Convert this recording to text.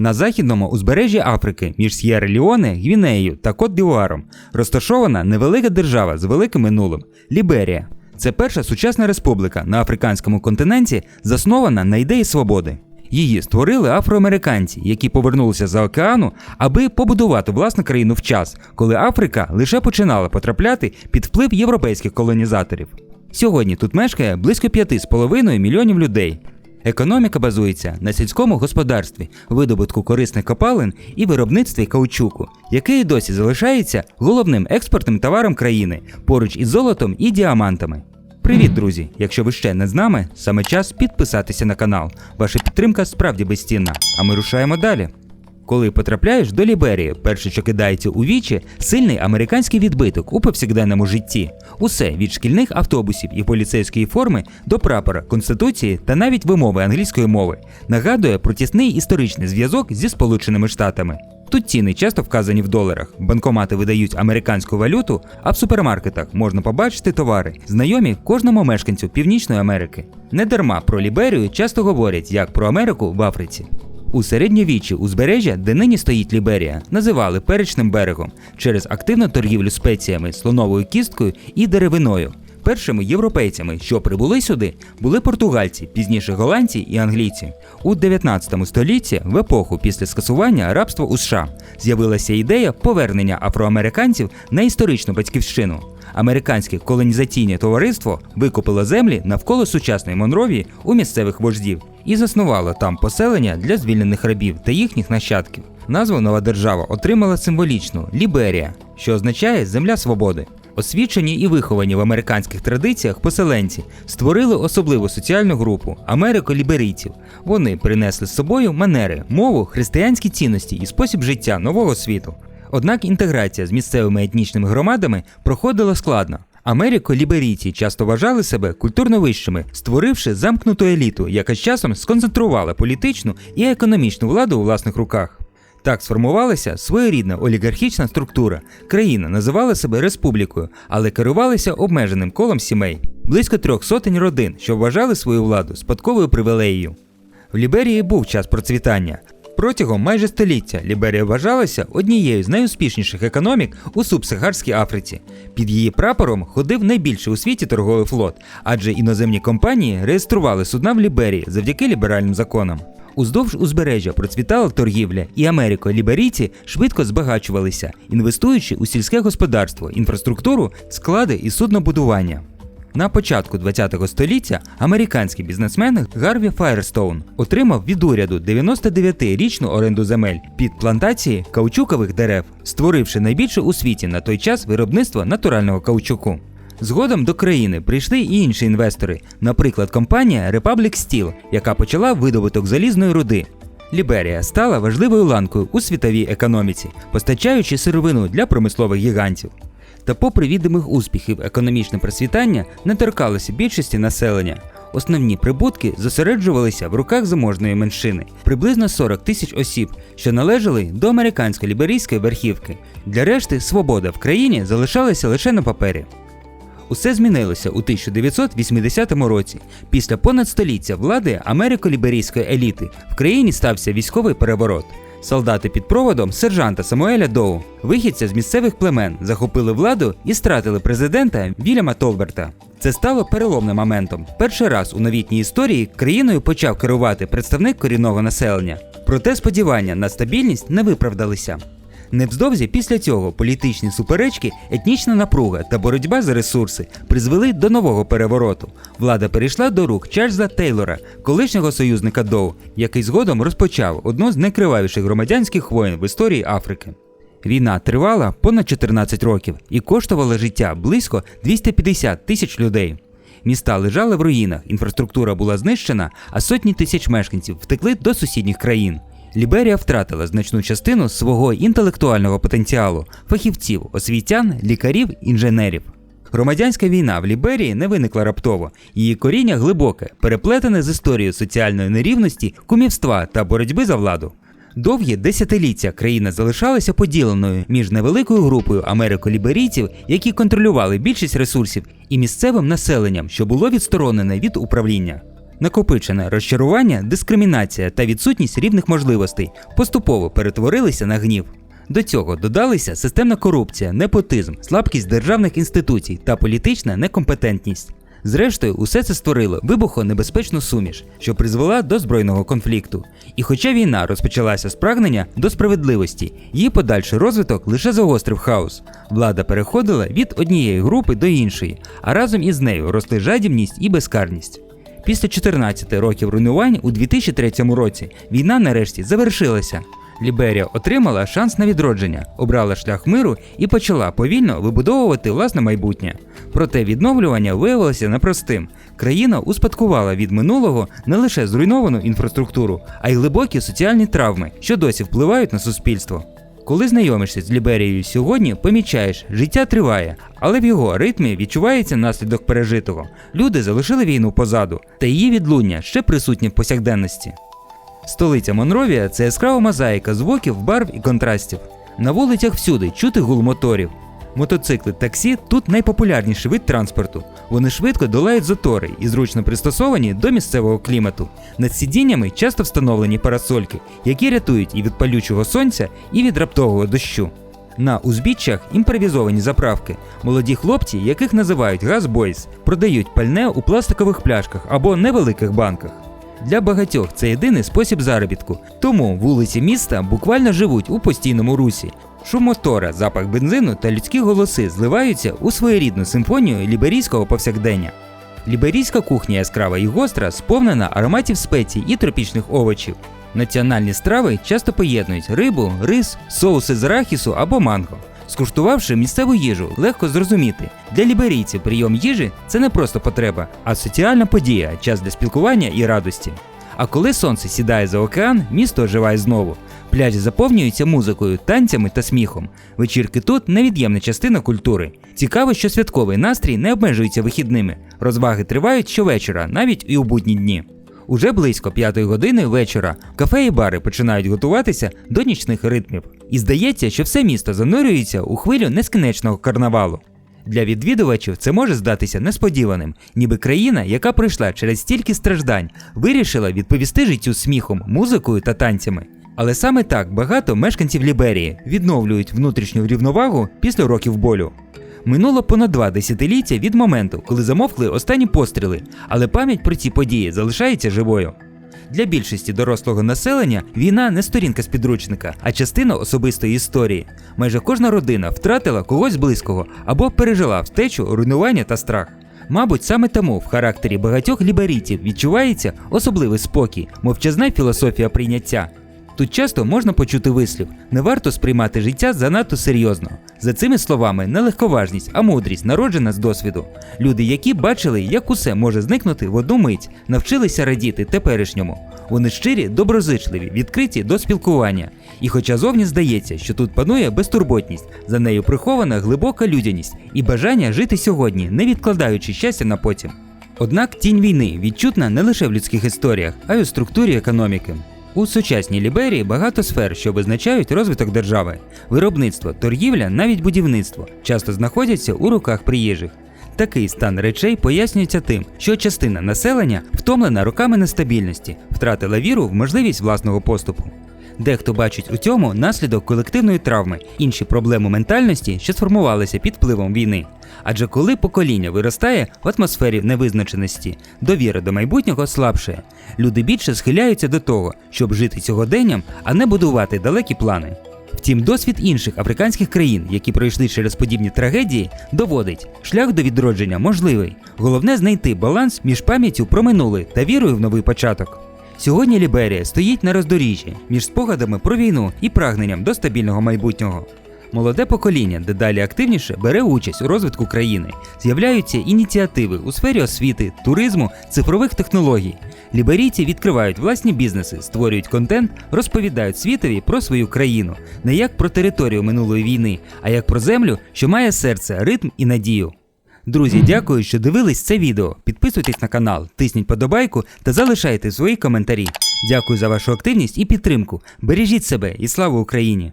На західному узбережжі Африки між сєра леоне Гвінеєю та Кот-Д'Івуаром розташована невелика держава з великим минулим Ліберія. Це перша сучасна республіка на африканському континенті, заснована на ідеї свободи. Її створили афроамериканці, які повернулися за океану, аби побудувати власну країну в час, коли Африка лише починала потрапляти під вплив європейських колонізаторів. Сьогодні тут мешкає близько 5,5 мільйонів людей. Економіка базується на сільському господарстві, видобутку корисних копалин і виробництві каучуку, який досі залишається головним експортним товаром країни поруч із золотом і діамантами. Привіт, друзі! Якщо ви ще не з нами, саме час підписатися на канал. Ваша підтримка справді безцінна. А ми рушаємо далі. Коли потрапляєш до Ліберії, перше, що кидається у вічі, сильний американський відбиток у повсякденному житті. Усе від шкільних автобусів і поліцейської форми до прапора, конституції та навіть вимови англійської мови нагадує про тісний історичний зв'язок зі Сполученими Штатами. Тут ціни часто вказані в доларах. Банкомати видають американську валюту, а в супермаркетах можна побачити товари, знайомі кожному мешканцю Північної Америки. Недарма про Ліберію часто говорять як про Америку в Африці. У середньовіччі узбережжя, де нині стоїть Ліберія, називали перечним берегом через активну торгівлю спеціями, слоновою кісткою і деревиною. Першими європейцями, що прибули сюди, були португальці, пізніше голландці і англійці. У 19 столітті, в епоху після скасування рабства у США, з'явилася ідея повернення афроамериканців на історичну батьківщину. Американське колонізаційне товариство викупило землі навколо сучасної Монровії у місцевих вождів і заснувало там поселення для звільнених рабів та їхніх нащадків. Назву нова держава отримала символічну Ліберія, що означає земля свободи. Освічені і виховані в американських традиціях поселенці створили особливу соціальну групу америко-ліберійців. Вони принесли з собою манери, мову, християнські цінності і спосіб життя нового світу. Однак інтеграція з місцевими етнічними громадами проходила складно. Америко-ліберійці часто вважали себе культурно вищими, створивши замкнуту еліту, яка з часом сконцентрувала політичну і економічну владу у власних руках. Так сформувалася своєрідна олігархічна структура. Країна називала себе республікою, але керувалася обмеженим колом сімей. Близько трьох сотень родин, що вважали свою владу спадковою привілеєю. В Ліберії був час процвітання. Протягом майже століття Ліберія вважалася однією з найуспішніших економік у субсахарській Африці. Під її прапором ходив найбільший у світі торговий флот, адже іноземні компанії реєстрували судна в Ліберії завдяки ліберальним законам. Уздовж узбережжя процвітала торгівля, і Америко-ліберійці швидко збагачувалися, інвестуючи у сільське господарство, інфраструктуру, склади і суднобудування. На початку ХХ століття американський бізнесмен Гарві Файерстоун отримав від уряду 99-річну оренду земель під плантації каучукових дерев, створивши найбільше у світі на той час виробництво натурального каучуку. Згодом до країни прийшли і інші інвестори, наприклад, компанія Republic Steel, яка почала видобуток залізної руди. Ліберія стала важливою ланкою у світовій економіці, постачаючи сировину для промислових гігантів. Та, попри відомих успіхів, економічне процвітання не торкалося більшості населення. Основні прибутки зосереджувалися в руках заможної меншини, приблизно 40 тисяч осіб, що належали до американської ліберійської верхівки. Для решти свобода в країні залишалася лише на папері. Усе змінилося у 1980 році. Після понад століття влади америко-ліберійської еліти в країні стався військовий переворот. Солдати під проводом сержанта Самуеля Доу, вихідця з місцевих племен, захопили владу і стратили президента Вільяма Толберта. Це стало переломним моментом. Перший раз у новітній історії країною почав керувати представник корінного населення. Проте сподівання на стабільність не виправдалися. Невдовзі після цього політичні суперечки, етнічна напруга та боротьба за ресурси призвели до нового перевороту. Влада перейшла до рук Чарльза Тейлора, колишнього союзника Доу, який згодом розпочав одну з найкривавіших громадянських воєн в історії Африки. Війна тривала понад 14 років і коштувала життя близько 250 тисяч людей. Міста лежали в руїнах, інфраструктура була знищена, а сотні тисяч мешканців втекли до сусідніх країн. Ліберія втратила значну частину свого інтелектуального потенціалу фахівців, освітян, лікарів, інженерів. Громадянська війна в Ліберії не виникла раптово. Її коріння глибоке, переплетене з історією соціальної нерівності, кумівства та боротьби за владу. Довгі десятиліття країна залишалася поділеною між невеликою групою америко-ліберійців, які контролювали більшість ресурсів, і місцевим населенням, що було відсторонене від управління. Накопичене розчарування, дискримінація та відсутність рівних можливостей поступово перетворилися на гнів. До цього додалися системна корупція, непотизм, слабкість державних інституцій та політична некомпетентність. Зрештою, усе це створило вибухонебезпечну суміш, що призвела до збройного конфлікту. І хоча війна розпочалася з прагнення до справедливості, її подальший розвиток лише загострив хаос. Влада переходила від однієї групи до іншої, а разом із нею росли жадібність і безкарність. Після 14 років руйнувань у 2003 році війна нарешті завершилася. Ліберія отримала шанс на відродження, обрала шлях миру і почала повільно вибудовувати власне майбутнє. Проте відновлювання виявилося непростим. Країна успадкувала від минулого не лише зруйновану інфраструктуру, а й глибокі соціальні травми, що досі впливають на суспільство. Коли знайомишся з Ліберією сьогодні, помічаєш, життя триває, але в його ритмі відчувається наслідок пережитого. Люди залишили війну позаду, та її відлуння ще присутні в повсякденності. Столиця Монровія це яскрава мозаїка звуків, барв і контрастів. На вулицях всюди чути гул моторів. Мотоцикли, таксі тут найпопулярніший вид транспорту. Вони швидко долають затори і зручно пристосовані до місцевого клімату. Над сидіннями часто встановлені парасольки, які рятують і від палючого сонця, і від раптового дощу. На узбіччях імпровізовані заправки. Молоді хлопці, яких називають газбойс, продають пальне у пластикових пляшках або невеликих банках. Для багатьох це єдиний спосіб заробітку, тому вулиці міста буквально живуть у постійному русі. Шум мотора, запах бензину та людські голоси зливаються у своєрідну симфонію ліберійського повсякдення. Ліберійська кухня яскрава і гостра, сповнена ароматів спецій і тропічних овочів. Національні страви часто поєднують рибу, рис, соуси з арахісу або манго. Скуштувавши місцеву їжу, легко зрозуміти, для ліберійців прийом їжі це не просто потреба, а соціальна подія, час для спілкування і радості. А коли сонце сідає за океан, місто оживає знову. Пляжі заповнюються музикою, танцями та сміхом. Вечірки тут невід'ємна частина культури. Цікаво, що святковий настрій не обмежується вихідними. Розваги тривають щовечора, навіть і у будні дні. Уже близько п'ятої години вечора кафе і бари починають готуватися до нічних ритмів. І здається, що все місто занурюється у хвилю нескінченного карнавалу. Для відвідувачів це може здатися несподіваним, ніби країна, яка пройшла через стільки страждань, вирішила відповісти життю сміхом, музикою та танцями. Але саме так багато мешканців Ліберії відновлюють внутрішню рівновагу після років болю. Минуло понад два десятиліття від моменту, коли замовкли останні постріли, але пам'ять про ці події залишається живою. Для більшості дорослого населення війна не сторінка з підручника, а частина особистої історії. Майже кожна родина втратила когось близького або пережила втечу, руйнування та страх. Мабуть, саме тому в характері багатьох ліберійців відчувається особливий спокій, мовчазна філософія прийняття. Тут часто можна почути вислів: не варто сприймати життя занадто серйозно. За цими словами, не легковажність, а мудрість народжена з досвіду. Люди, які бачили, як усе може зникнути в одну мить, навчилися радіти теперішньому. Вони щирі, доброзичливі, відкриті до спілкування. І хоча зовні здається, що тут панує безтурботність, за нею прихована глибока людяність і бажання жити сьогодні, не відкладаючи щастя на потім. Однак тінь війни відчутна не лише в людських історіях, а й у структурі економіки. У сучасній Ліберії багато сфер, що визначають розвиток держави. Виробництво, торгівля, навіть будівництво часто знаходяться у руках приїжджих. Такий стан речей пояснюється тим, що частина населення втомлена роками нестабільності, втратила віру в можливість власного поступу. Дехто бачить у цьому наслідок колективної травми, інші проблеми ментальності, що сформувалися під впливом війни. Адже коли покоління виростає в атмосфері невизначеності, довіра до майбутнього слабшає. Люди більше схиляються до того, щоб жити сьогоденням, а не будувати далекі плани. Втім, досвід інших африканських країн, які пройшли через подібні трагедії, доводить, шлях до відродження можливий. Головне знайти баланс між пам'яттю про минуле та вірою в новий початок. Сьогодні Ліберія стоїть на роздоріжжі між спогадами про війну і прагненням до стабільного майбутнього. Молоде покоління дедалі активніше бере участь у розвитку країни. З'являються ініціативи у сфері освіти, туризму, цифрових технологій. Ліберійці відкривають власні бізнеси, створюють контент, розповідають світові про свою країну, не як про територію минулої війни, а як про землю, що має серце, ритм і надію. Друзі, дякую, що дивились це відео. Підписуйтесь на канал, тисніть подобайку та залишайте свої коментарі. Дякую за вашу активність і підтримку. Бережіть себе і слава Україні!